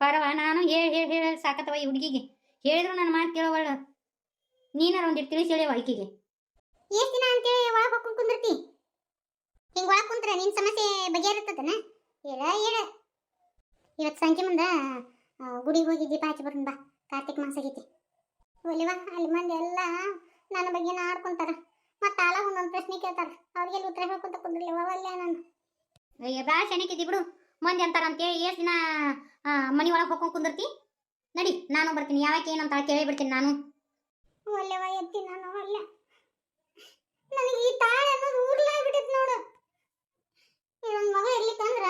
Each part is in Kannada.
ಪರವ ನಾನು ಹೇಳಿ ಹೇಳಿ ಹೇಳಿ ಸಾಕತ್ತವ ಈ ಹುಡುಗಿಗೆ. ಹೇಳಿದ್ರು ನನ್ನ ಮಾತು ಕೇಳೋವಳ. ನೀನಾರ ಒಂದಿಟ್ಟು ತಿಳಿಸಿ ಹೇಳಿ ವೈಕಿಗೆ ಎಷ್ಟ್ ದಿನ ಅಂತೇಳಿ ಒಳಗೆ ಹೋಗ್ಕೊಂಡು ಕುಂದಿರ್ತಿ? ಹಿಂಗೆ ಒಳಗೆ ಕುಂತ್ರೆ ನಿನ್ ಸಮಸ್ಯೆ ಬಗೆಹರಿತದನ ಹೇಳ ಹೇಳ. ಇವತ್ತು ಸಂಜೆ ಮುಂದೆ ಗುಡಿ ಗುಡಿಗೆ ಹೋಗಿ ದೀಪ ಹಚ್ಚಿ ಬರೋಣ ಬಾ. ಕಾರ್ತಿಕ್ ಮಾಸ ಆಗೈತಿ. ಒಲಿವಾ ಅಲ್ಲಿ ಮಂದಿ ಎಲ್ಲ ನನ್ನ ಬಗ್ಗೆ ಆಡ್ಕೊಂತಾರ ಮತ್ತೆ ಆಲ ಒಂದೊಂದು ಪ್ರಶ್ನೆ ಕೇಳ್ತಾರ. ಅವ್ರಿಗೆಲ್ಲ ಉತ್ತರ ಹೇಳ್ಕೊಂತ ಕುಂದ್ರಲಿ ಒಲ್ಲೆ ನಾನು. ಅಯ್ಯ ಭಾಳ ಶನಿಕಿದ್ದಿ ಬಿಡು. ಮಂದಿ ಅಂತಾರ ಅಂತೇಳಿ ಎಷ್ಟು ದಿನ ಮನೆ ಒಳಗೆ ಹೋಗ್ಕೊಂಡು ಕುಂದಿರ್ತಿ. ನಡಿ ನಾನು ಬರ್ತೀನಿ. ಯಾವಾಗ ಏನಂತ ಕೇಳಿ ಬಿಡ್ತೀನಿ ನಾನು. ಒಲ್ಲೆವ ಎತ್ತಿ ನಾನು ಒಲ್ಲೆ ನನಗೆ ಈ ತಾಳೆ ಅನ್ನೋದು ಊರ್ಲಾಗ್ಬಿಟ್ಟೈತಿ ನೋಡು. ಇದೊಂದು ಮಗ ಇರ್ಲಿಕ್ಕಂದ್ರ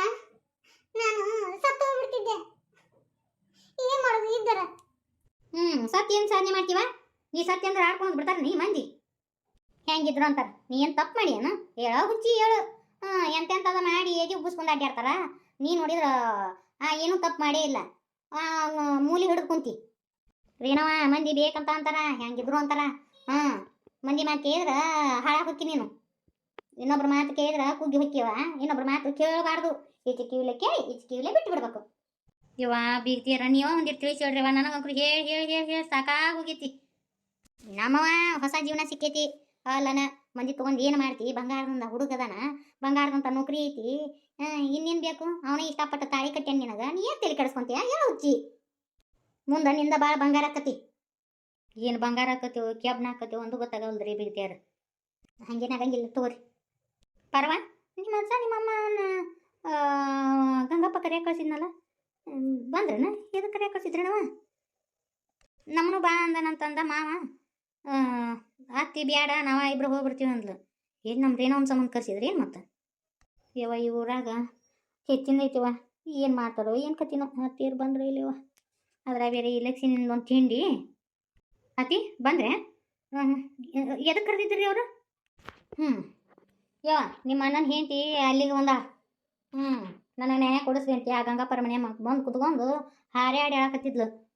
ನಾನು ಸತ್ತು ಹೋಗ್ಬಿಡ್ತಿದ್ದೆ. ಏನ್ ಮಾಡೋದು ಇದ್ದರ ಹ್ಮ್ ಸತ್ಯ ಏನ್ ಸಾಧನೆ ಮಾಡ್ತೀವ? ನೀ ಸತ್ಯ ಅಂದ್ರೆ ಆಡ್ಕೊಂಡು ಬಿಡ್ತಾರ ನೀ ಮಂದಿ? ಹೆಂಗಿದ್ರು ಅಂತಾರ? ನೀ ಏನ್ ತಪ್ಪು ಮಾಡಿ ಏನ ಹೇಳೋ ಹುಚ್ಚಿ ಹೇಳು. ಹಾ, ಎಂತೆಂತದ ಮಾಡಿ ಏಜಿ ಉಬ್ಬಿಸ್ಕೊಂಡು ಅಡ್ಡಾಡ್ತಾರ ನೀ ನೋಡಿದ್ರ ಏನು ತಪ್ಪು ಮಾಡೇ ಇಲ್ಲ. ಮೂಲಿ ಹಿಡಿದು ಕುಂತಿ. ಏನವ ಮಂದಿ ಬೇಕಂತ ಅಂತಾರ, ಹೆಂಗಿದ್ರು ಅಂತಾರ. ಹಾ, ಮಂದಿ ಮಾತು ಕೇಳಿದ್ರ, ಹಾಳಾಗಿ ನೀನು. ಇನ್ನೊಬ್ರ ಮಾತು ಕೇಳಿದ್ರ, ಕುಗ್ಗಿ ಹೊಕ್ಕಿವ. ಇನ್ನೊಬ್ರ ಮಾತು ಕೇಳಬಾರ್ದು. ಈಚೆ ಕಿವಿಲೆ ಕೇಳಿ, ಈಚೆ ಕಿವಿಲೆ ಬಿಟ್ಟು ಬಿಡ್ಬೇಕು. ಇವ ಬೀಗ್ತೀರ ನೀವ ಒಂದಿಟ್ಟು ತಿಳಿಸಿ ಹೇಳ್ರಿವ ನನಗಂಕ್ರು ಹೇಳಿ ಹೇಳಿ ಹೇಳಿ ಹೇಳಿ ಸಾಕಾಗಿ ಹೋಗೈತಿ. ನಮ್ಮವ ಹೊಸ ಜೀವನ ಸಿಕ್ಕೈತಿ. ಅಲ್ಲನ ಮಂದಿ ತಗೊಂಡ್ ಏನು ಮಾಡ್ತಿ? ಬಂಗಾರದಿಂದ ಹುಡುಗದನ ಬಂಗಾರದಂತ ನೌಕರಿ ಐತಿ. ಇನ್ನೇನು ಬೇಕು? ಅವನೇ ಇಷ್ಟಪಟ್ಟ ತಾಳಿ ಕಟ್ಟ್ಯಾನ ನಿನಗ. ನೀ ಏನ್ ತಲೆ ಕೆಡಿಸ್ಕೊಂತೀಯ? ಹೇಳು ಹುಚ್ಚಿ? ಮುಂದ ನಿಂದ ಭಾಳ ಬಂಗಾರ ಆಕತಿ. ಏನು ಬಂಗಾರ ಆಕತಿವೋ ಕ್ಯಾಬ್ನ ಆಕತಿವೋ ಒಂದು ಗೊತ್ತಾಗವಲ್ದ್ರಿ ಬಿಗ್ತಿಯಾರ ಹಂಗೇನ ಆಗಂಗಿಲ್ಲ ತಗೋರಿ. ಪರವಾ ನಿಮ್ಮ ಅಜ್ಜ ನಿಮ್ಮ ಅಮ್ಮನ ಆ, ಗಂಗಪ್ಪ ಕರಿಯ ಕಳ್ಸಿದ್ನಲ್ಲ? ಬಂದ್ರನ? ಎದಕ್ಕೆ ಕರಿಯ ಕಳ್ಸಿದ್ರನವ? ನಮ್ಮನು ಬಾ ಅಂದನಂತಂದ ಮಾವ. ಅತ್ತಿ ಬ್ಯಾಡ, ನಾವ ಇಬ್ರು ಹೋಗ್ಬಿಡ್ತೀವಿ ಅಂದ್ಲು. ಏನು ನಮ್ಮ ರೇಣೋ ಒಂದು ಸಂಬಂಧ ಕರ್ಸಿದ್ರಿ ಏನು ಮತ್ತೆ? ಯವ ಈ ಊರಾಗ ಹೆಚ್ಚಿಂದ ಐತಿವ ಏನು ಮಾಡ್ತಾರೋ ಏನು ಕತ್ತಿನೋ ಅತ್ತಿಯರು ಬಂದ್ರೆ ಇಲ್ಲಿವ ಅದ್ರಾಗ ಬೇರೆ ಇಲೆಕ್ಷನ್ ಒಂದು ತಿಂಡಿ. ಅತಿ ಬಂದ್ರೆ? ಎದಕ್ಕೆ ಕರ್ದಿದ್ರಿ ಅವರು? ಹ್ಞೂ ಯವ ನಿಮ್ಮ ಅಣ್ಣನ ಹೆಂಡತಿ ಅಲ್ಲಿಗೆ ಒಂದ ಹ್ಞೂ ನನಗೆ ನ್ಯಾಯ ಕೊಡಿಸ್ರಿ ಅಂತ. ಆ ಗಂಗಪ್ಪರ ಮನೆ ಬಂದು ಕುತ್ಕೊಂಡು ಹಾರ್ಯಾಡಿ ಹೇಳಕತ್ತಿದ್ಲು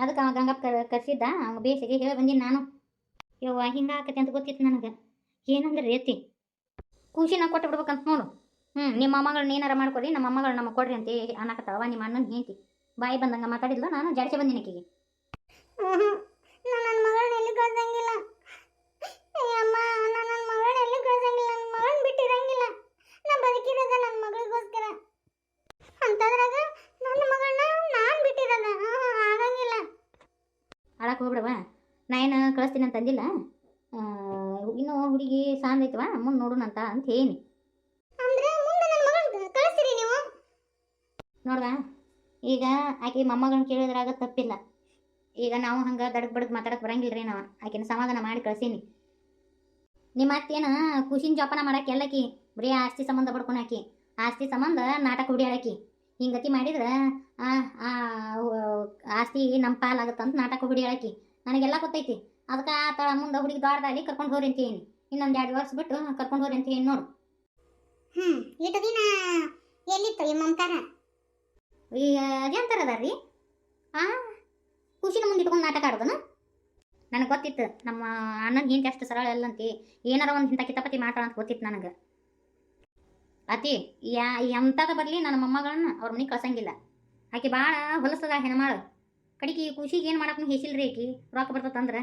ಅದಕ್ಕೆ ಅವ ಗಂಗಪ್ಪ ಕರ್- ಕರ್ಸಿದ್ದ. ಅವ ಬೇಸಿಗೆ ಹೇಳಿ ಬಂದೀನಿ ನಾನು. ಯವ್ವ, ಹಿಂಗೆ ಆಕತಿ ಅಂತ ಗೊತ್ತಿತ್ತು ನನಗೆ. ಏನಂದ್ರೆ ಎತ್ತಿ ಖುಷಿನ ಕೊಟ್ಟು ಬಿಡ್ಬೇಕಂತ ನೋಡು. ಹ್ಞೂ ನಿಮ್ಮ ಅಮ್ಮಗಳನ್ನ ಏನಾರ ಮಾಡ್ಕೊಡಿ ನಮ್ಮ ಮೊಮ್ಮಗಳು ನಮಗೆ ಕೊಡ್ರಿ ಅಂತ ಅನ್ನಕತ್ತವ ನಿಮ್ಮ ಅಣ್ಣನ ಹೇಳ್ತಿ. ಬಾಯಿ ಬಂದಂಗೆ ಮಾತಾಡಿದ್ಲು ನಾನು? ಜಡ್ಸೆ ಬಂದಿನಿ ಆಕಿಗೆ ನಾನು ನನ್ನ ಮಗಳನ್ನ ಎಲ್ಲಿ ಕಳ್ಸಂಗಿಲ್ಲ ಅಮ್ಮ ನಾನು ನನ್ನ ಮಗಳನ್ನ ಎಲ್ಲಿ ಕಳ್ಸಂಗಿಲ್ಲ ನನ್ನ ಮಗಳನ್ನ ಬಿಟ್ಟಿರಂಗಿಲ್ಲ ನಾ ಬದುಕಿರೋದ ನನ್ನ ಮಗಳಿಗೋಸ್ಕರ ಅಂತದ್ರಾಗ ನನ್ನ ಮಗಳನ್ನ ನಾನು ಬಿಟ್ಟಿರೋದ ಆಗಂಗಿಲ್ಲ ಅಳಕ್ಕೆ ಹೋಗ್ಬಿಡವ ನಾ ಏನು ಕಳಿಸ್ತೀನಿ ಅಂತ ಅಂದಿಲ್ಲ. ಆ, ಇನ್ನೂ ಹುಡುಗಿ ಸಾಂದ್ ಐತವಾ ಮುಂದೆ ನೋಡೋಣ ಅಂತ ಹೇಳಿ. ಕಳಿಸ್ತೀರಿ ನೀವು? ನೋಡ್ವಾ ಈಗ ಆಕೆ ಮೊಮ್ಮಗಳನ್ನ ಕೇಳಿದ್ರಾಗ ತಪ್ಪಿಲ್ಲ. ಈಗ ನಾವು ಹಂಗೆ ದಡಕ್ ಬಡಕ್ ಮಾತಾಡಕ್ ಬರಂಗಿಲ್ಲ ರೀ ನಾವು. ಆಕಿನ ಸಮಾಧಾನ ಮಾಡಿ ಕಳ್ಸೀನಿ. ನಿಮ್ಮ ಅತ್ತೇನ ಖುಷಿನ ಜೋಪಾನ ಮಾಡಕ್ಕೆ ಎಲ್ಲಕಿ? ಬರೀ ಆಸ್ತಿ ಸಂಬಂಧ ಪಡ್ಕೊಂಡು ಆಕಿ. ಆಸ್ತಿ ಸಂಬಂಧ ನಾಟಕ ಹುಡಿಯಾಡಕಿ. ಹಿಂಗತಿ ಮಾಡಿದ್ರೆ ಆಸ್ತಿ ನಮ್ಮ ಪಾಲಾಗತ್ತಂತ ನಾಟಕ ಹುಡಿಯಾಡಕಿ. ನನಗೆಲ್ಲ ಗೊತ್ತೈತಿ. ಅದಕ್ಕೆ ಆ ತಳ ಮುಂದೆ ಹುಡುಗಿ ದೊಡ್ಡದಾಗಿ ಕರ್ಕೊಂಡು ಹೋರಿ ಅಂತ ಹೇಳಿ. ಇನ್ನೊಂದು ಎರಡು ವರ್ಷ ಬಿಟ್ಟು ಕರ್ಕೊಂಡು ಹೋರಿ ಅಂತ ಹೇಳಿ ನೋಡು. ಹ್ಞೂ ಇಟ್ಟು ದಿನ ಎಲ್ಲಿತ್ತು ಈ ಮಮಕಾರ? ಈ ಅದೇಂತಾರ ಅದಾರ್ರಿ ಆ ಖುಷಿನ ಮುಂದೆ ಇಟ್ಕೊಂಡು ನಾಟಕ ಆಡೋದನ? ನನಗೆ ಗೊತ್ತಿತ್ತು ನಮ್ಮ ಅಣ್ಣನ ಹಿಂದೆ ಅಷ್ಟು ಸರಳ ಅಲ್ಲಂತಿ ಏನಾರ ಒಂದು ಇಂಥ ಕಿತಪತಿ ಮಾಡ್ತಾಳ ಅಂತ ಗೊತ್ತಿತ್ತು ನನಗೆ. ಅತಿ ಯಾ ಎಂಥದ ಬರಲಿ ನನ್ನ ಮೊಮ್ಮಗಳನ್ನ ಅವ್ರ ಮನೆಗೆ ಕಳ್ಸಂಗಿಲ್ಲ. ಆಕೆ ಭಾಳ ಹೊಲಸದ ಹೆಣ್ಮಾಳು ಕಡಿಗೆ ಖುಷಿಗೆ ಏನು ಮಾಡೋಕ್ಕೂ ಹೇಸಿಲ್ರಿ ಆಕಿ ರೊಕ್ಕ ಬರ್ತದಂದ್ರೆ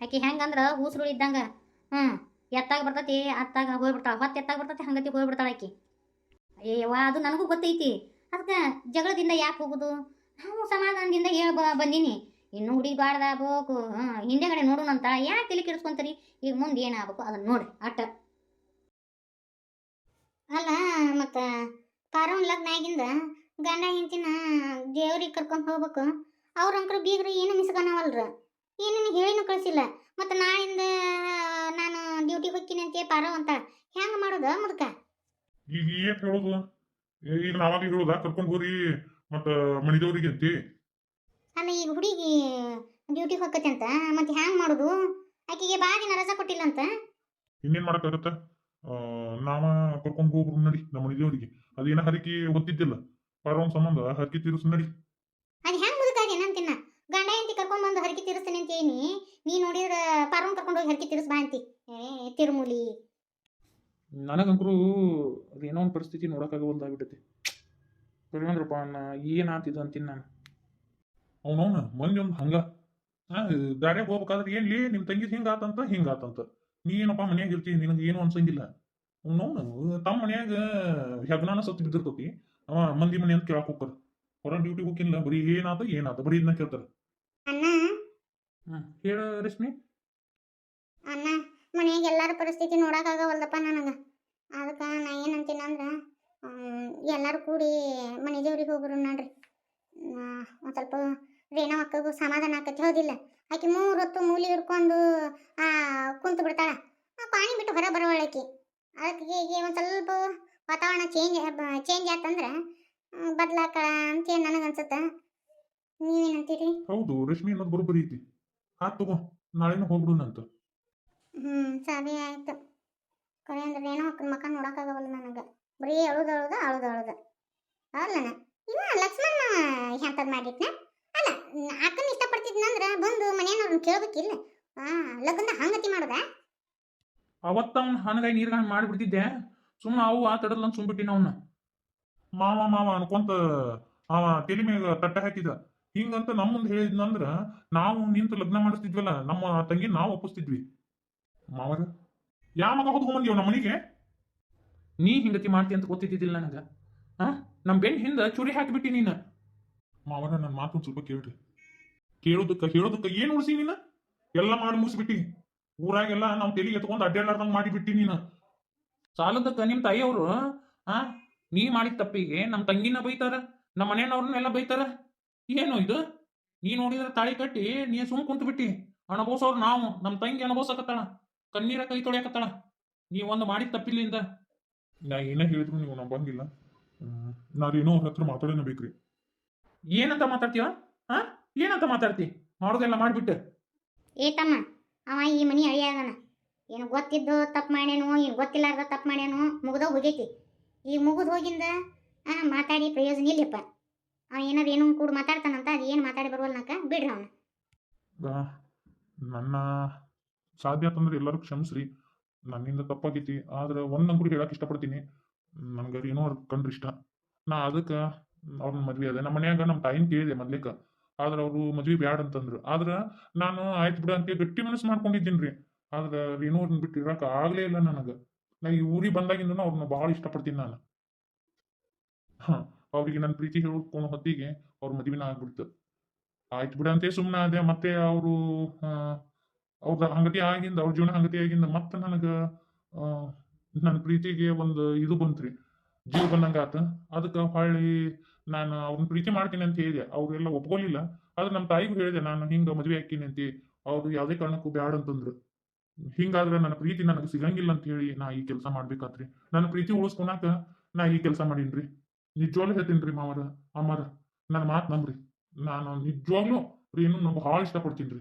ಆಕಿ ಹೆಂಗಂದ್ರೆ ಊಸರು ಇದ್ದಂಗೆ. ಹ್ಞೂ ಎತ್ತಾಗ ಬರ್ತೈತಿ, ಅತ್ತಾಗ ಹೋಗ್ಬಿಡ್ತಾಳೆ. ಹೊತ್ತು ಎತ್ತಾಗ ಬರ್ತೈತಿ, ಹಂಗತಿ ಹೋಗ್ಬಿಡ್ತಾಳೆ ಆಕಿ. ಅಯ್ಯವ್ವ ಅದು ನನಗೂ ಗೊತ್ತೈತಿ. ಅದಕ್ಕೆ ಜಗಳದಿಂದ ಯಾಕೆ ಹೋಗುದು? ನಾವು ಸಮಾಧಾನದಿಂದ ಹೇಳ ಬಂದೀನಿ. ಇನ್ನು ಹಿಂದೆ ಹಾಂ ಹಿಂದೆಗಡೆ ನೋಡೋಣಂತ ಯಾಕೆ ತಲೆ ಕೆಡಿಸ್ಕೊಂತೀರಿ? ಈಗ ಮುಂದೆ ಏನಾಗಬೇಕು ಅದನ್ನ ನೋಡ್ರಿ, ಅಟ್ಟ. ಅಲ್ಲ, ಮತ್ತ ಪಾರವನ್ ಲಗ್ನ ಆಗಿಂದ ಗಂಡ ಹೆಂಡತಿನ ದೇವ್ರಿಗೆ ಕರ್ಕೊಂಡು ಹೋಗ್ಬೇಕು. ಅವ್ರ ಅಂಕರು ಬೀಗ್ರು ಏನು ಮಿಸ್ಕನವಲ್ರ ಏನು ಹೇಳಿನೂ ಕಳಿಸಿಲ್ಲ. ಮತ್ತು ನಾಳಿಂದ ನಾನು ಡ್ಯೂಟಿಗೆ ಹೋಗ್ತೀನಿ ಅಂತ ಪಾರೋ ಅಂತ. ಹೆಂಗೆ ಮಾಡೋದು ಮುದ್ಕ? ಈಗ ಏನು ಹೇಳೋದು? ಈಗ ನಾವಾಗ ಹೇಳೋದ? ಕರ್ಕೊಂಡು ಹೋರಿ. ಮತ್ತ ಮನಿದವ್ರಿಗೆ ಅಂತಿ. ಅಲ್ಲ ಈಗ ಹುಡುಗಿ ಡ್ಯೂಟಿಗೆ ಹೋಗತ್ತೆ ಅಂತ. ಮತ್ತೆ ಹ್ಯಾಂಗ್ ಮಾಡೋದು? ಆಕೆಗೆ ಬಾ ದಿನ ರಜಾ ಕೊಟ್ಟಿಲ್ಲ ಅಂತ. ಇನ್ನೇನ್ ಮಾಡಕ್ಕಾಗತ್ತ? ನಾವ ಕರ್ಕೊಂಡು ಹೋಗ್ರು ನಡಿ ನಮ್ಮ ಮನಿದೇವ್ರಿಗೆ ಅದೇನ ಹರಕಿ ಗೊತ್ತಿದ್ದಿಲ್ಲ. ಪಾರವನ್ ಸಂಬಂಧ ಹರಕಿ ತೀರಿಸ್ ನಡಿ. ಅದು ಹೆಂಗ್ ಮುದುಕಾಗಿ ಏನಂತಿನ್ನ ಗಂಡ ಹೆಂಡತಿ ಕರ್ಕೊಂಡ್ ಬಂದು ಹರಕೆ ತೀರಿಸ್ತೀನಿ ಅಂತ ಏನಿ ನೀ ನೋಡಿದ್ರ ಪಾರವನ್ ಕರ್ಕೊಂಡು ಹೋಗಿ ಹರಕೆ ತಿರ್ಸ್ ಬಾ ಅಂತಿ. ಏ ತಿರುಮುಲಿ ನನಗಂಕರು ಅದೇನೋ ಒಂದು ಪರಿಸ್ಥಿತಿ ನೋಡೋಕ್ಕಾಗವಲ್ದಾಗ್ಬಿಟ್ಟೈತಿ ಕರಿವಂದ್ರಪ್ಪ ಅಣ್ಣ ಏನಾತಿದ್ದು ಅಂತೀನಿ ನಾನು. ಅವನವನ ಮಂದಿ ಒಂದು ಹಂಗ. ಹಾ ದಾರ್ಯಾಗ ಹೋಗ್ಬೇಕಾದ್ರೆ ಏನ್ಲಿ ನಿಮ್ಮ ತಂಗಿ ಹಿಂಗಾತಂತ ಹಿಂಗಾತಂತ. ನೀ ಏನಪ್ಪ ಮನ್ಯಾಗ ಇರ್ತೀನಿ ನಿನಗೆ ಏನು ಅನ್ಸಂಗಿಲ್ಲ. ಅವನವನು ತಮ್ಮ ಮನ್ಯಾಗ ಹೆಗ್ನಾನ ಸತ್ತು ಬಿದ್ದಿರ್ತತಿ. ಅವ ಮಂದಿ ಮನೆ ಅಂತ ಕೇಳಕ್ ಹೋಗ್ತಾರ. ಹೊರ ಡ್ಯೂಟಿ ಹೋಗಿಲ್ಲ ಬರೀ ಏನಾತ ಏನಾತ ಬರೀ ಇದನ್ನ ಕೇಳ್ತಾರೆ. ಅಣ್ಣ. ಹ್ಮ್ ಹೇಳ ರಶ್ಮಿ. ಮನ್ಯಾಗ ಎಲ್ಲರ ಪರಿಸ್ಥಿತಿ ನೋಡಕ್ಕಾಗವಲ್ದಪ್ಪ ನನಗೆ. ಅದಕ್ಕೆ ನಾ ಏನಂತೀನಿ ಅಂದ್ರೆ ಎಲ್ಲರೂ ಕೂಡಿ ಮನೆ ದೇವ್ರಿಗೆ ಹೋಗ್ರು ನೋಡ್ರಿ. ಒಂದು ಸ್ವಲ್ಪ ರೇಣು ಅಕ್ಕಗೂ ಸಮಾಧಾನ ಆಕತಿ, ಹೌದಿಲ್ಲ. ಆಕೆ ಮೂರು ಹೊತ್ತು ಮೂಲಿ ಹಿಡ್ಕೊಂಡು ಕುಂತು ಬಿಡ್ತಾಳೆ. ಪಾಣಿ ಬಿಟ್ಟು ಹೊರ ಬರೋವಳಕಿ ಅದಕ್ಕೆ ಒಂದು ಸ್ವಲ್ಪ ವಾತಾವರಣ ಚೇಂಜ್ ಚೇಂಜ್ ಆತಂದ್ರೆ ಬದ್ಲಾಕ ಅಂತೇಳಿ ನನಗನ್ಸುತ್ತೆ ನೀವೇನಂತೀರಿ ಹೌದು ರಶ್ಮಿ ಅನ್ನೋದು ಬರೋಬ್ಬರಿ ಐತಿ. ಆತ್ ತಗೋ, ನಾಳೆನೂ ಹೋಗ್ಬಿಡುನಂತ ಹ್ಞೂ ಸರಿ ಆಯ್ತು. ಕರೆ ಅಂದ್ರೆ ಏನೋ ಅಕ್ಕನ ಮಕ್ಕ ನೋಡೋಕ್ಕಾಗವಲ್ಲ ನನಗೆ. ಬರೀ ಅಳುದು ಅಳುದ ಅಳುದು ಅಳುದ ಅಲ್ಲನ ಇವ ಲಕ್ಷ್ಮಣ ಎಂಥದ್ದು ಮಾಡಿಟ್ನ ಅಲ್ಲ, ಅಕ್ಕನ ಇಷ್ಟಪಡ್ತಿದ್ನಂದ್ರೆ ಬಂದು ಮನೆಯವ್ರನ್ನ ಕೇಳ್ಬೇಕಿಲ್ಲ. ಹಾ ಲಗ್ನ ಹಂಗತಿ ಮಾಡೋದ? ಅವತ್ತ ಅವ್ನ ಹನಗಾಯಿ ನೀರ್ಗಾಯಿ ಮಾಡಿಬಿಡ್ತಿದ್ದೆ. ಸುಮ್ಮನೆ ಅವು ಆ ತಡದ್ಲಂತ ಸುಮ್ಬಿಟ್ಟಿನ ಅವನ್ನ ಮಾವ ಮಾವ ಅನ್ಕೊಂತ ಅವ ತಲೆ ಮ್ಯಾಗ ತಟ್ಟ ಹಾಕಿದ. ಹಿಂಗಂತ ನಮ್ಮ ಮುಂದೆ ಹೇಳಿದ್ನಂದ್ರ ನಾವು ನಿಂತು ಲಗ್ನ ಮಾಡಿಸ್ತಿದ್ವಲ್ಲ, ನಮ್ಮ ತಂಗಿ ನಾವು ಒಪ್ಪಿಸ್ತಿದ್ವಿ. ಮಾವರ ಯಾವಾಗ ಮಗ ಹೊತ್ಕೊಂಬಂದಿವ್ ನಮ್ಮ ಮನೆಗೆ? ನೀ ಹಿಂಗತಿ ಮಾಡ್ತಿ ಅಂತ ಗೊತ್ತಿದ್ದಿದ್ದಿಲ್ಲ ನನಗೆ. ಹಾ ನಮ್ಮ ಬೆನ್ ಹಿಂದ ಚುರಿ ಹಾಕಿಬಿಟ್ಟಿ ನೀನು. ಮಾವನ ನನ್ನ ಮಾತು ಸ್ವಲ್ಪ ಕೇಳ್ರಿ. ಕೇಳೋದಕ್ಕ ಹೇಳೋದಕ್ಕ ಏನ್ ಉಳಿಸಿ ನೀನ? ಎಲ್ಲ ಮಾಡಿ ಮುಗಿಸ್ಬಿಟ್ಟಿ. ಊರಾಗೆಲ್ಲ ನಾವು ತೆಲಿ ಎತ್ಕೊಂಡು ಅಡ್ಡಾಡ್ಲಾರ್ದಂಗ್ ಮಾಡಿಬಿಟ್ಟಿ ನೀನು. ಸಾಲದಕ್ಕ ನಿಮ್ಮ ತಾಯಿಯವರು ಆ? ನೀ ಮಾಡಿದ ತಪ್ಪಿಗೆ ನಮ್ಮ ತಂಗಿನ ಬೈತಾರ ನಮ್ಮ ಮನೆಯವ್ರನ್ನೆಲ್ಲ ಬೈತಾರ. ಏನು ಇದು? ನೀ ನೋಡಿದ್ರೆ ತಾಳಿ ಕಟ್ಟಿ ನೀ ಸುಮ್ ಕುಂತು ಬಿಟ್ಟಿ ಅವ್ರು ನಾವು ನಮ್ಮ ತಂಗಿ ಅಣಬೋಸಕತ್ತಾಳ. ಕಣ್ಣೀರ ಕೈ ತೊಳೆಯಕತ್ತಾಳ ನೀ ಒಂದು ಮಾಡಿದ ತಪ್ಪಿಲ್ಲಿಂದ. ನಾ ಏನೇ ಹೇಳಿದ್ರು ನೀವು ನಾ ಬಂದಿಲ್ಲ. ನಾವೇನೋ ಅವ್ರ ಹತ್ರ ಮಾತಾಡೋಣ ಬೇಕ್ರಿ. ಏನಂತ ಮಾತಾಡ್ತೀವ? ಹಾ? ಏನಂತ ಮಾತಾಡ್ತಿ? ಮಾಡೋದೆಲ್ಲ ಮಾಡ್ಬಿಟ್ಟು. ಏ ತಮ್ಮ ಅವ ಈ ಮನಿ ಅಳಿಯಾಗನ ಏನು ಗೊತ್ತಿದ್ದು ತಪ್ಪು ಮಾಡ್ಯಾನು ಏನು ಗೊತ್ತಿಲ್ಲಾರ್ದ ತಪ್ಪು ಮಾಡ್ಯಾನು ಮುಗ್ದ ಹೋಗೈತಿ. ಈಗ ಮುಗಿದು ಹೋಗಿಂದ ಮಾತಾಡಿ ಪ್ರಯೋಜನ ಇಲ್ಲಪ್ಪ. ಅವ ಏನಾರು ಏನೋ ಕೂಡ ಮಾತಾಡ್ತಾನಂತ ಅದು ಏನು ಮಾತಾಡಿ ಬರುವಲ್ನಕ? ಬಿಡ್ರಿ ಅವನು. ನನ್ನ ಸಾಧ್ಯ ಅಂತಂದ್ರೆ ಎಲ್ಲರೂ ಕ್ಷಮಿಸ್ರಿ. ನನ್ನಿಂದ ತಪ್ಪಾಗೈತಿ. ಆದ್ರೆ ಒಂದ್ ಅಂಗಡಿ ಹೇಳಕ್ ಇಷ್ಟಪಡ್ತೀನಿ. ನನ್ಗೆ ಏನೋ ಅವ್ರ ಕಂಡ್ರೆ ಇಷ್ಟ. ನಾ ಅದಕ್ಕೆ ಅವ್ರನ್ನ ಮದ್ವೆ ಅದ. ನಮ್ಮ ಮನ್ಯಾಗ ನಮ್ಮ ತಾಯಿನ ಕೇಳಿದೆ ಮದ್ಲಿಕ್ಕ ಆದ್ರೆ ಅವರು ಮದ್ವೆ ಬ್ಯಾಡ ಅಂತಂದ್ರು. ಆದ್ರ ನಾನು ಆಯ್ತು ಬಿಡ ಅಂತ ಗಟ್ಟಿ ಮನಸ್ಸು ಮಾಡ್ಕೊಂಡಿದ್ದೀನಿ ಆದ್ರೆ ಏನೋ ಅವ್ರನ್ನ ಬಿಟ್ಟು ಇರಕ್ ಆಗ್ಲೇ ಇಲ್ಲ ನನಗೆ. ನಾ ಈ ಊರಿಗೆ ಬಂದಾಗಿಂದ ಅವ್ರನ್ನ ಬಹಳ ಇಷ್ಟಪಡ್ತೀನಿ ನಾನು. ಹ, ಅವ್ರಿಗೆ ನನ್ನ ಪ್ರೀತಿ ಹೇಳ್ಕೊಂಡು ಹೊತ್ತಿಗೆ ಅವ್ರ ಮದ್ವಿನ ಆಗ್ಬಿಡ್ತು. ಆಯ್ತು ಬಿಡ ಅಂತ ಸುಮ್ಮನೆ ಅದೇ ಮತ್ತೆ ಅವರು ಅವ್ರ ಹಂಗತಿ ಆಗಿಂದ ಅವ್ರ ಜೀವನ ಹಂಗತಿ ಆಗಿಂದ ಮತ್ತೆ ನನಗ ನನ್ನ ಪ್ರೀತಿಗೆ ಒಂದು ಇದು ಬಂತ್ರಿ. ಜೀವ ಬಂದಂಗ ಆತ ಅದಕ್ಕೆ ಹೊಳ್ಳಿ ನಾನು ಅವ್ರನ್ನ ಪ್ರೀತಿ ಮಾಡ್ತೀನಿ ಅಂತ ಹೇಳಿದೆ. ಅವ್ರೆಲ್ಲ ಒಪ್ಕೊಲಿಲ್ಲ. ಆದ್ರೆ ನಮ್ಮ ತಾಯಿಗೂ ಹೇಳಿದೆ, ನಾನು ಹಿಂಗ ಮದುವೆ ಹಾಕಿನಿ ಅಂತ. ಅವ್ರು ಯಾವುದೇ ಕಾರಣಕ್ಕೂ ಬ್ಯಾಡ ಅಂತಂದ್ರು. ಹಿಂಗಾದ್ರೆ ನನ್ನ ಪ್ರೀತಿ ನನಗೆ ಸಿಗಂಗಿಲ್ಲ ಅಂತ ಹೇಳಿ ನಾ ಈ ಕೆಲಸ ಮಾಡ್ಬೇಕಾತ್ರಿ. ನನ್ನ ಪ್ರೀತಿ ಉಳಿಸ್ಕೊನಾಕ ನಾ ಈ ಕೆಲಸ ಮಾಡೀನ್ರಿ. ನಿಜವಾಗ್ಲೂ ಹೇಳ್ತೀನಿ ಮಾವರ, ಅಮ್ಮರ. ನನ್ನ ಮಾತು ನಂಬ್ರಿ. ನಾನು ನಿಜವಾಗ್ಲೂ ಏನು ನಂಗೆ ಭಾಳ ಇಷ್ಟಪಡ್ತೀನಿ ರೀ